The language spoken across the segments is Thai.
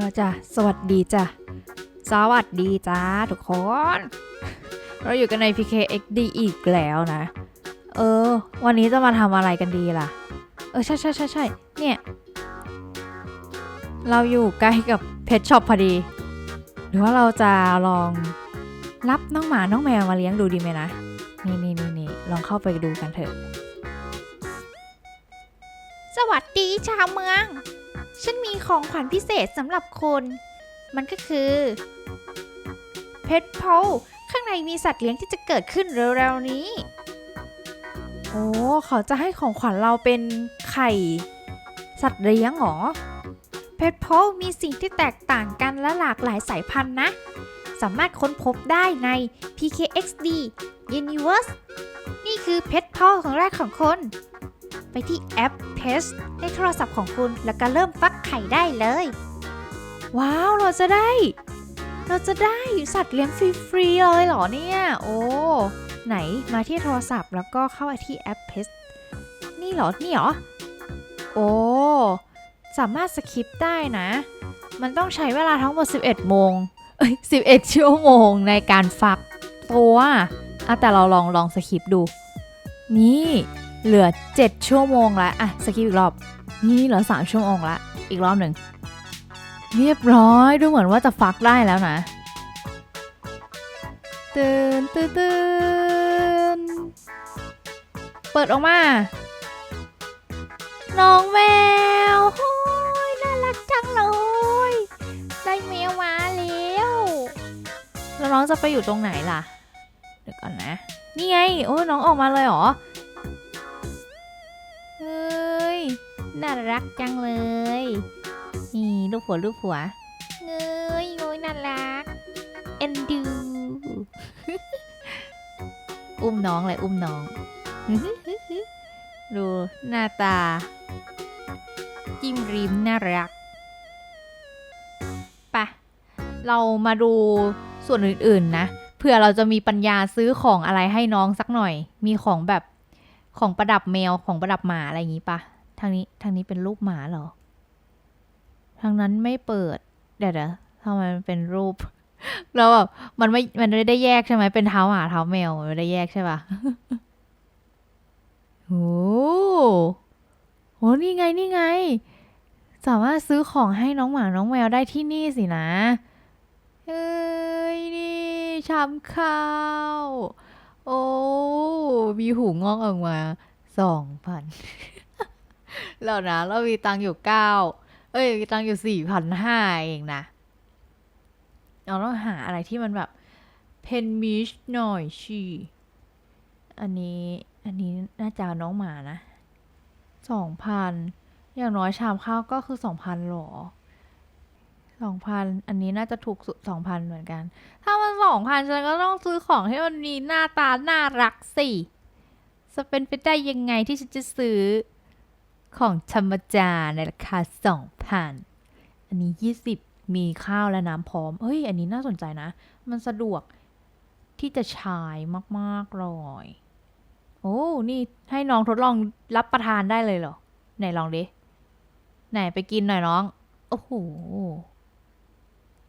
แล้วจ้ะ สวัสดีจ้ะ สวัสดีจ้าทุกคน เราอยู่กันใน PKXD อีกแล้วนะ เออ วันนี้จะมาทำอะไรกันดีล่ะ เออ ใช่ใช่ใช่ใช่เนี่ย เราอยู่ใกล้กับเพชช็อปพอดี หรือว่าเราจะลองรับน้องหมา น้องแมวมาเลี้ยงดูดีไหมนะ นี่นี่นี่นี่ลองเข้าไปดูกันเถอะ สวัสดีชาวเมือง ฉันมีของขวัญพิเศษสำหรับคุณ มันก็คือเพชรโพข้างในมีสัตว์เลี้ยงที่จะเกิดขึ้นเร็วๆนี้ โอ้เขาจะให้ของขวัญเราเป็นไข่ สัตว์เลี้ยงเหรอเพชรโพมีสิ่งที่แตกต่างกันและหลากหลายสายพันธุ์นะ สามารถค้นพบได้ใน PKXD Universe นี่คือเพชรโพของแรกของคน ไปที่แอป p e s ในโทรศัพท์ของคุณ แล้วก็เริ่มฟักไข่ได้เลย ว้าวเราจะได้ เราจะได้สัตว์เลี้ยงฟรีๆเลยเหรอเนี่ย โอ้ไหนมาที่โทรศัพท์แล้วก็เข้าไปที่แอปเพสนี่เหรอ นี่เหรอ โอ้ สามารถสคิปได้นะ มันต้องใช้เวลาทั้งหมด 11 โมง เอ้ย 11 ชั่วโมงในการฟักตัวอะแต่เราลองลองสคิปดู นี่ เหลือ 7 ชั่วโมงแล้วอะสคิปอีกรอบ นี่เหลือ 3 ชั่วโมงละ อีกรอบหนึ่ง เรียบร้อยดูเหมือนว่าจะฟักได้แล้วนะตื่นตื่นตื่นเปิดออกมา น้องแมวโอ้ยน่ารักจังเลย ได้แมวมาแล้วแล้วน้องจะไปอยู่ตรงไหนล่ะเดี๋ยวก่อนนะ นี่ไง โอ้ยน้องออกมาเลยเหรอ น่ารักจังเลย นี่ลูกหัวลูกหัว เงยโอ้ยน่ารัก เอ็นดู อุ้มน้องเลยอุ้มน้อง ดูหน้าตา จิ้มริมน่ารักไปะเรามาดูส่วนอื่นๆนะเผื่อเราจะมีปัญญาซื้อของอะไรให้น้องสักหน่อย มีของแบบของประดับแมวของประดับหมาอะไรอย่างนี้ปะ ทางนี้ทางนี้เป็นรูปหมาเหรอ ทางนั้นไม่เปิด เดี๋ยวเดี๋ยวทำไมมันเป็นรูปแล้วแบบมันไม่มันไม่ได้แยกใช่ไหมเป็นเท้าหมาเท้าแมวมันไม่ได้แยกใช่ปะโอ้โหนี่ไงนี่ไง สามารถซื้อของให้น้องหมาน้องแมวได้ที่นี่สินะเอ้ยนี่ชามข้าว โอ้ มีหูงอกออกมาสองพัน แล้วนะ เรามีตังค์อยู่เก้าเอ้ยมีตังค์อยู่สี่พันห้าเองนะเราต้องหาอะไรที่มันแบบเพนมิชหน่อยชีอันนี้อันนี้น่าจะน้องหมานะสองพันอย่างน้อยชามข้าวก็คือสองพันหรอสองพันอันนี้น่าจะถูกสุดสองพันเหมือนกัน ถ้ามันสองพันฉันก็ต้องซื้อของให้มันมีหน้าตา น่ารักสิ จะเป็นไปได้ยังไงที่ฉันจะซื้อ ของธรรมจาในราคาสองพันอันนี้ยี่สิบมีข้าวและน้ำพร้อม เฮ้ย อันนี้น่าสนใจนะ มันสะดวกที่จะใช้มากๆเลยโอ้ นี่ให้น้องทดลองรับประทานได้เลยเหรอ ไหนลองดิ ไหนไปกินหน่อยน้อง โอ้โห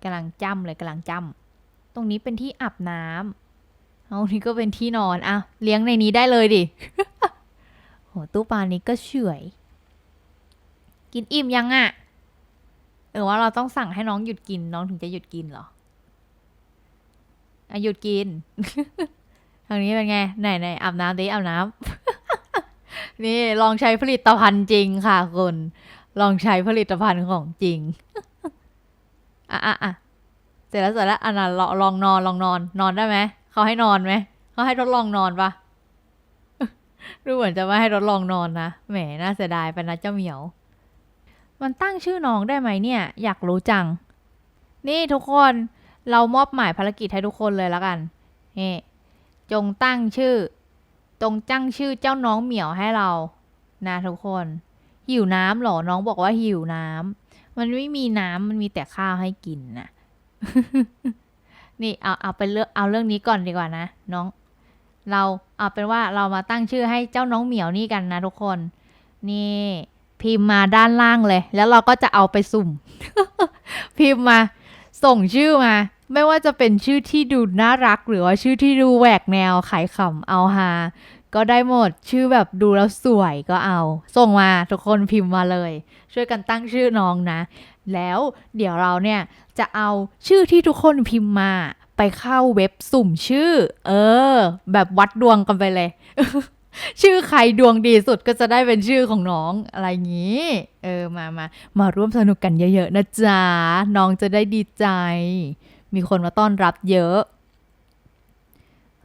กำลังจ้ำเลยกำลังจ้ำตรงนี้เป็นที่อาบน้ำเอานี่ก็เป็นที่นอนอะเลี้ยงในนี้ได้เลยดิ โห ตู้ปลานี้ก็เฉอย กินอิ่มยังอะ่ะหรือว่าเราต้องสั่งให้น้องหยุดกินน้องถึงจะหยุดกินเหรออะหยุดกิน ทางนี้เป็นไง ไหนไหนอาบน้ำดิอาบน้ำ นี่ลองใช้ผลิตภัณฑ์จริงค่ะคุณ ลองใช้ผลิตภัณฑ์ของจริง อะอะอะเสร็จแล้วเสร็จแล้วอันนั้นลลองนอนลองนอน นอนได้ไหม เขาให้นอนไหม เขาให้ทดลองนอนปะดูเหมือนจะไม่ให้ทดลองนอนนะ แหม น่าเสียดายไปนะเจ้าเหมียว มันตั้งชื่อน้องได้ไหมเนี่ย อยากรู้จัง นี่ทุกคนเรามอบหมายภารกิจให้ทุกคนเลยแล้วกันนี่จงตั้งชื่อ จงตั้งชื่อเจ้าน้องเหมียวให้เรา นะทุกคน หิวน้ำหรอ น้องบอกว่าหิวน้ำ มันไม่มีน้ำมันมีแต่ข้าวให้กินนะนี่เอาเอาไปเลือกเอาเรื่องนี้ก่อนดีกว่านะน้อง เราเอาเป็นว่าเรามาตั้งชื่อให้เจ้าน้องเหมียวนี่กันนะทุกคน นี่ พิมพ์มาด้านล่างเลย แล้วเราก็จะเอาไปสุ่ม พิมพ์มา ส่งชื่อมา ไม่ว่าจะเป็นชื่อที่ดูน่ารัก หรือว่าชื่อที่ดูแหวกแนวขายขำเอาฮาก็ได้หมดชื่อแบบดูแล้วสวยก็เอา ส่งมาทุกคนพิมพ์มาเลย ช่วยกันตั้งชื่อน้องนะ แล้วเดี๋ยวเราเนี่ยจะเอาชื่อที่ทุกคนพิมพ์มาไปเข้าเว็บสุ่มชื่อ เออ แบบวัดดวงกันไปเลย ชื่อใครดวงดีสุดก็จะได้เป็นชื่อของน้องอะไรอย่างนี้ เออมามามาร่วมสนุกกันเยอะๆนะจ๊ะน้องจะได้ดีใจ มีคนมาต้อนรับเยอะ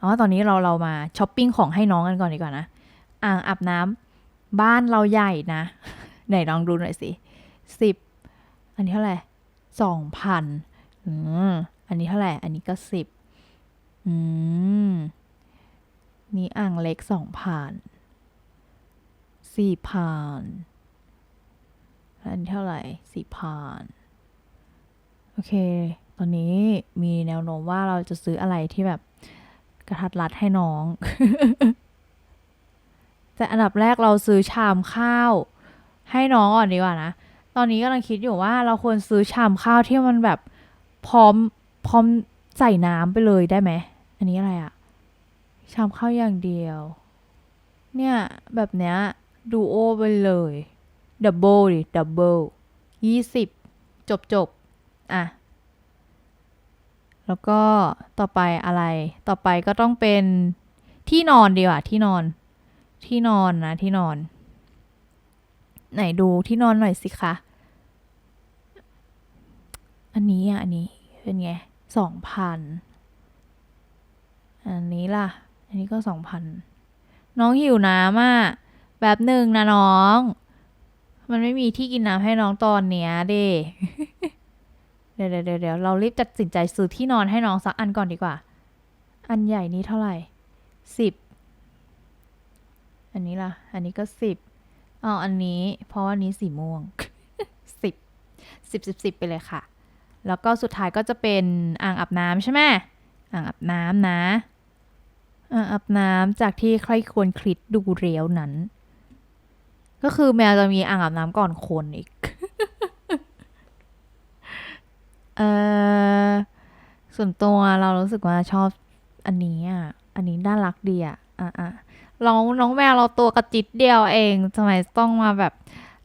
อ๋อตอนนี้เราเรามาช้อปปิ้งของให้น้องกันก่อนดีกว่านะอ่างอาบน้ำบ้านเราใหญ่นะไหนลองดูหน่อยสิสิบอันนี้เท่าไหร่สองพันอืมอันนี้เท่าไหร่อันนี้ก็สิบอืม มีอ่างเล็กสองพันสี่พันอันนี้เท่าไหร่สี่พันโอเค ตอนนี้มีแนวโน้มว่าเราจะซื้ออะไรที่แบบกระทัดรัดให้น้อง แต่อันดับแรกเราซื้อชามข้าว ให้น้องก่อนดีกว่านะ ตอนนี้กำลังคิดอยู่ว่าเราควรซื้อชามข้าวที่มันแบบพร้อมพร้อมใส่น้ำไปเลยได้ไหม อันนี้อะไรอะ ชามข้าวอย่างเดียว เนี่ย แบบเนี้ยดูโอไปเลยดับเบิลดิดับเบิลยี่สิบจบจบอะ แล้วก็ต่อไปอะไรต่อไปก็ต้องเป็นที่นอนดีกว่าที่นอน ที่นอนนะที่นอน ไหนดูที่นอนหน่อยสิคะอันนี้อะอันนี้เป็นไงสองพันอันนี้ล่ะ อันนี้ก็สองพันน้องหิวน้ำอะแบบหนึ่งนะน้อง มันไม่มีที่กินน้ำให้น้องตอนเนี้ยเด้เดี๋ยวเดี๋ยวเดี๋ยวเรารีบตัดสินใจซื้อที่นอนให้น้องสักอันก่อนดีกว่า อันใหญ่นี้เท่าไหร่สิบอันนี้ล่ะ อันนี้ก็สิบอาอันนี้ เพราะว่าอันนี้สีม่วงสิบสิบสิบสิบไปเลยค่ะ แล้วก็สุดท้ายก็จะเป็นอ่างอาบน้ำใช่ไหมอ่างอาบน้ำนะ อาบน้ำจากที่ใครควรคลิดดูเรียวนั้น ก็คือแมวจะมีอ่างอาบน้ำก่อนคนอีก เออส่วนตัวเรารู้สึกว่าชอบอันนี้อะ อันนี้น่ารักดีอะ อะอะเราน้องแมวเราตัวกระจิตเดียวเองทำไมต้องมาแบบ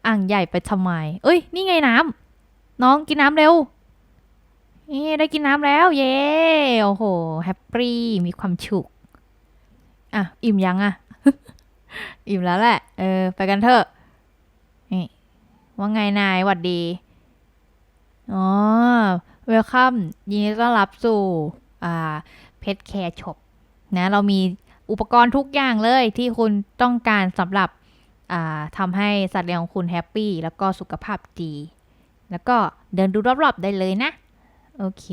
อ่างใหญ่ไปทำไม เอ้ย นี่ไงน้ำน้องกินน้ำเร็วนี่ได้กินน้ำแล้ว เย้ โอ้โห แฮปปี้ มีความฉุก อะ อิ่มยังอะ อิ่มแล้วแหละ เออ ไปกันเถอะ นี่ ว่าไงนายหวัดดี อ๋อ เวลคัม ยินดีต้อนรับสู่ อ่า เพชรแคร์ช็อปนะ เรามีอุปกรณ์ทุกอย่างเลยที่คุณต้องการสำหรับอ่าทำให้สัตว์เลี้ยงของคุณแฮปปี้แล้วก็สุขภาพดี แล้วก็เดินดูรอบๆได้เลยนะ โอเค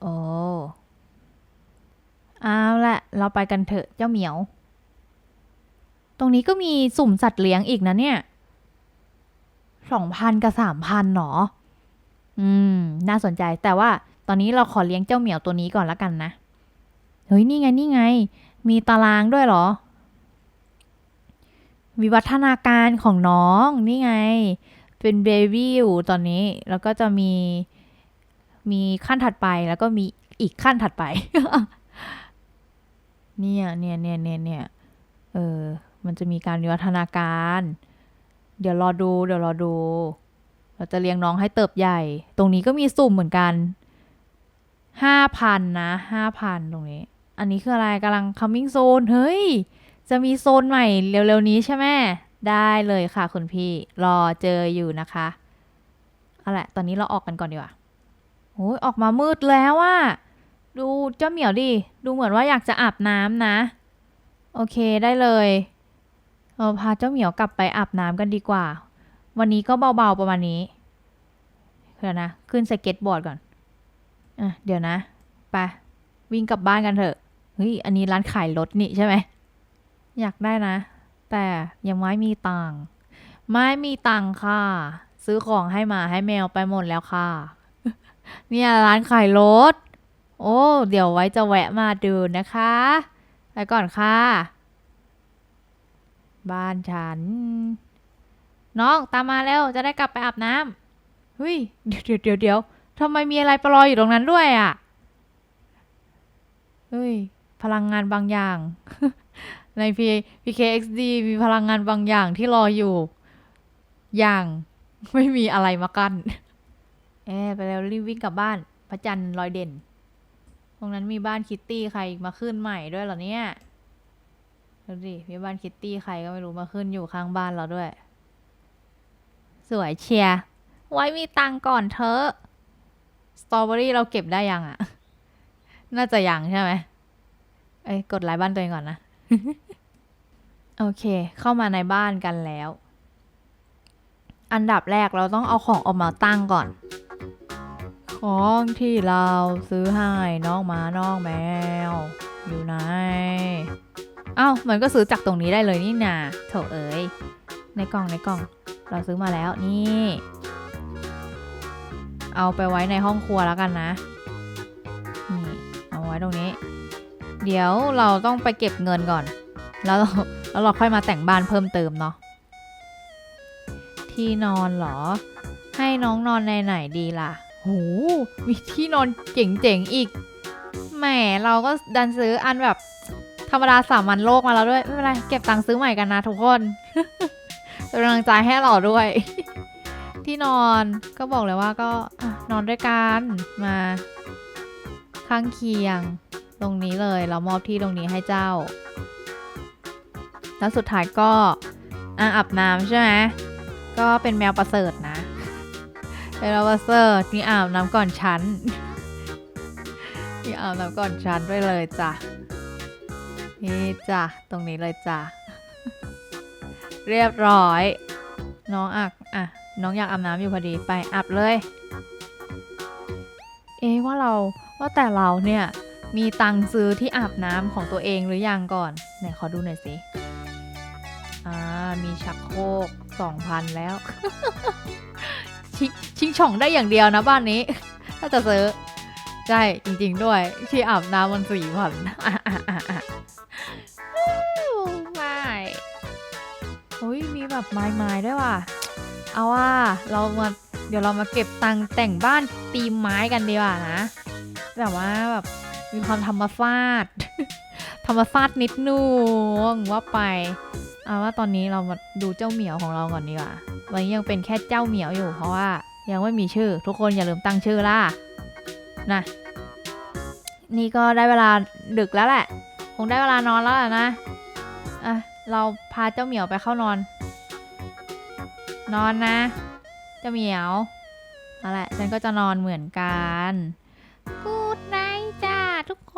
โอ้ เอาละเราไปกันเถอะเจ้าเหมียว ตรงนี้ก็มีสุ่มสัตว์เลี้ยงอีกนะเนี่ยสองพันกับสามพันหรออืม น่าสนใจแต่ว่าตอนนี้เราขอเลี้ยงเจ้าเหมียวตัวนี้ก่อนละกันนะ เฮ้ย นี่ไง นี่ไง มีตารางด้วยเหรอ วิวัฒนาการของน้องนี่ไง เป็นเบบี้อยู่ตอนนี้ แล้วก็จะมี มีขั้นถัดไปแล้วก็มีอีกขั้นถัดไป เนี่ยเนี่ยเนี่ยเนี่ยเนี่ยเออมันจะมีการวิวัฒนาการ เดี๋ยวรอดู เดี๋ยวรอดู เราจะเลี้ยงน้องให้เติบใหญ่ ตรงนี้ก็มีสุ่มเหมือนกันห้าพันนะห้าพันตรงนี้ อันนี้คืออะไรกำลัง coming zone เฮ้ย จะมีโซนใหม่เร็วๆนี้ใช่ไหมได้เลยค่ะคุณพี่ รอเจออยู่นะคะเอาละตอนนี้เราออกกันก่อนดีกว่าโอ้ยออกมามืดแล้วอะ ดูเจ้าเหมียวดิ ดูเหมือนว่าอยากจะอาบน้ำนะ โอเคได้เลยเราพาเจ้าเหมียวกลับไปอาบน้ำกันดีกว่า วันนี้ก็เบาๆประมาณนี้เดี๋ยวนะ ขึ้นสเก็ตบอร์ดก่อนอะเดี๋ยวนะไปวิ่งกลับบ้านกันเถอะเฮ้ยอันนี้ร้านขายรถนี่ใช่ไหมอยากได้นะ แต่ยังไม่มีตังค์ไม่มีตังค์ค่ะ ซื้อของให้หมาให้แมวไปหมดแล้วค่ะ เนี่ยร้านขายรถ โอ้ เดี๋ยวไว้จะแวะมาดูนะคะ ไปก่อนค่ะ บ้านฉัน น้องตามมาแล้วจะได้กลับไปอาบน้เฮ้ย เดี๋ยวเดี๋ยวเดี๋ยวเดี๋ยวทำไมมีอะไรปลอยอยู่ตรงนั้นด้วยอะ เฮ้ย พลังงานบางอย่าง ใน P PKXD มีพลังงานบางอย่างที่รออยู่ อย่างไม่มีอะไรมากั้น เอ๊ะไปแล้วรีบวิ่งกลับบ้าน พระจันทร์ลอยเด่น รงนั้นมีบ้านคิตตี้ใครมาขึ้นใหม่ด้วยเหรอเนี่ย ดูดิ มีบ้านคิตตี้ใครก็ไม่รู้มาขึ้นอยู่ข้างบ้านเราด้วย สวยเชียร์ไว้มีตังก่อนเถอะ สตรอเบอรี่เราเก็บได้ยังอะน่าจะยังใช่ไหมเอ้ยกดไลค์บ้านตัวเองก่อนนะ โอเค เข้ามาในบ้านกันแล้ว อันดับแรกเราต้องเอาของออกมาตั้งก่อน ของที่เราซื้อให้น้องหมาน้องแมว อยู่ไหนเอ้ามันก็ซื้อจากตรงนี้ได้เลยนี่นาโถเอ๋ยในกล่องในกล่อง เราซื้อมาแล้วนี่ เอาไปไว้ในห้องครัวแล้วกันนะนี่เอาไว้ตรงนี้ เดี๋ยวเราต้องไปเก็บเงินก่อน แล้วเราแล้วเราค่อยมาแต่งบ้านเพิ่มเติมเนาะที่นอนเหรอ ให้น้องนอนในไหนดีล่ะ โหมีที่นอนเจ๋งๆอีก แหมเราก็ดันซื้ออันแบบ ธรรมดาสามัญโลกมาแล้วด้วย ไม่เป็นไร เก็บตังค์ซื้อใหม่กันนะทุกคนเป็นกำลังใจให้เราด้วย ที่นอนก็บอกเลยว่าก็นอนด้วยกันมา ข้างเคียง ตรงนี้เลยเรามอบที่ตรงนี้ให้เจ้า แล้วสุดท้ายก็อ่างอาบน้ำใช่ไหมก็เป็นแมวประเสริฐนะ เป็นแมวประเสริฐนี่อาบน้ำก่อนฉันนี่อาบน้ำก่อนฉันด้วยเลยจ้ะ นี่จ้ะ ตรงนี้เลยจ้ะ เรียบร้อย น้องอักอะ น้องอยากอาบน้ำอยู่พอดีไปอาบเลย เอ๊ะว่าเราว่าแต่เราเนี่ย มีตังซื้อที่อาบน้ำของตัวเองหรือยังก่อนไหนขอดูหน่อยสิอ่ามีชักโครกสองพันแล้ว ชิงช่องได้อย่างเดียวนะบ้านนี้ ถ้าจะซื้อใช่จริง ๆ ด้วย ที่อาบน้ำมันสี่พันไม่โอ้ยมีแบบไม้ไม้ด้วยว่ะ เอาว่าเรามาเดี๋ยวเรามาเก็บตังค์แต่งบ้านตีมไม้กันดีกว่านะ แบบว่าแบบมีความธรรมฟาดธรรมฟาดนิดนึงว่าไปเอาว่าตอนนี้เรามาดูเจ้าเหมียวของเราก่อนดีกว่าวันนี้ยังเป็นแค่เจ้าเหมียวอยู่เพราะว่า ยังไม่มีชื่อ ทุกคนอย่าลืมตั้งชื่อล่ะนะนี่ก็ได้เวลาดึกแล้วแหละ คงได้เวลานอนแล้วแหละนะอะเราพาเจ้าเหมียวไปเข้านอน นอนนะ เจ้าเหมียวเอาละฉันก็จะนอนเหมือนกันกูดไนจ้าทุกค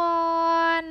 น